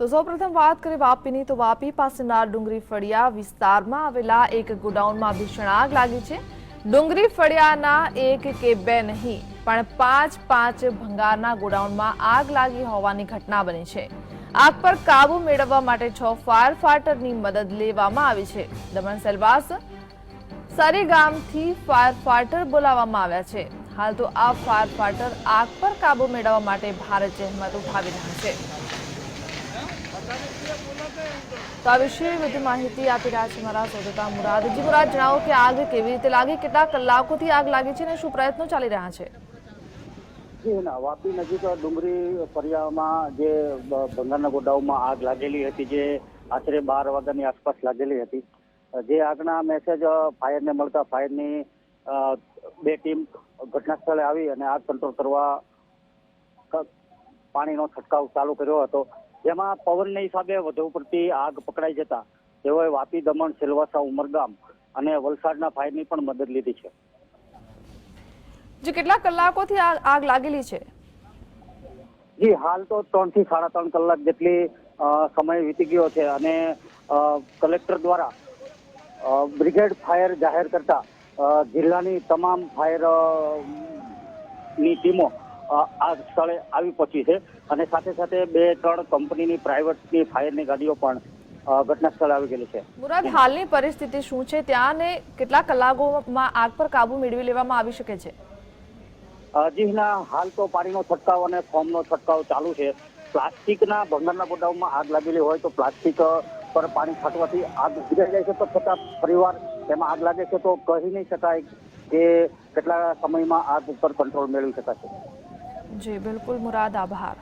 તો સૌપ્રથમ વાત કરીએ વાપીની, તો વાપી પાસેના ડુંગરી ફળિયા વિસ્તારમાં આવેલા એક ગોડાઉનમાં ભીષણ આગ લાગી છે. ડુંગરી ફળિયાના એક કે બે નહીં, પણ પાંચ પાંચ ભંગારના ગોડાઉનમાં આગ લાગી હોવાની ઘટના બની છે. આગ પર કાબુ મેળવવા માટે છ ફાયર ફાઈટરની મદદ લેવામાં આવી છે. દમણ સેલવાસ સરી ગામથી ફાયર ફાઈટર બોલાવવામાં આવ્યા છે. હાલ તો આ ફાયર ફાઈટર આગ પર કાબુ મેળવવા માટે ભારે જહેમત ઉઠાવી રહ્યા છે. તો આ વિશે વધુ માહિતી આપી રહ્યા છે મારા સૌદતા મુરાદજી મુરાદ, જણાવો કે આગ કેવી રીતે લાગી? કેટલા કલાકોથી આગ લાગી છે અને શું પ્રયત્નો ચાલી રહ્યા છે? જી વાપી નજીક ડુંગરી ફરિયામાં જે બંગાળના ગોડાઉનમાં આગ લાગેલી હતી, જે આશરે બાર વાગ્યાની આસપાસ લાગેલી હતી. જે આગના મેસેજ ફાયરને મળતા ફાયરની બે ટીમ ઘટના સ્થળે આવી અને આગ કંટ્રોલ કરવા પાણીનો છંટકાવ ચાલુ કર્યો હતો. જેમાં પવનના હિસાબે વધુ પડતી આગ પકડાઈ જતા તેઓએ વાપી દમણ સિલવાસા ઉમરગામ અને વલસાડના ફાયરની પણ મદદ લીધી છે. જે કેટલા કલાકોથી આગ લાગેલી છે? જી હાલ તો ત્રણથી સાડા ત્રણ કલાક જેટલી સમય વીતી ગયો છે અને કલેક્ટર દ્વારા બ્રિગેડ ફાયર જાહેર કરતા જિલ્લાની તમામ ફાયરની ટીમો આ સ્થળે આવી પહોંચી છે. અને સાથે સાથે બે ત્રણ કંપનીની પ્રાઇવેટની ફાયરની ગાડીઓ પણ ઘટના સ્થળે આવી ગયેલી છે. મુરાદ હાલની પરિસ્થિતિ શું છે? ત્યાં ને કેટલા કલાકોમાં આગ પર કાબુ મેળવી લેવામાં આવી શકે છે? અ, હાલ તો પાણીનો છંટકાવ અને ફોર્મનો છંટકાવ ચાલુ છે. પ્લાસ્ટિકના ભંગારના ગોડાઉનમાં આગ લાગેલી હોય તો પ્લાસ્ટિક પર પાણી છાંટવાથી આગ ઉભરાઈ જાય છે. તો છતાં પરિવાર તેમાં આગ લાગે છે તો કહી નહીં શકાય કે કેટલા સમયમાં આગ ઉપર કંટ્રોલ મેળવી શકાશે. જી બિલકુલ મુરાદ આભાર.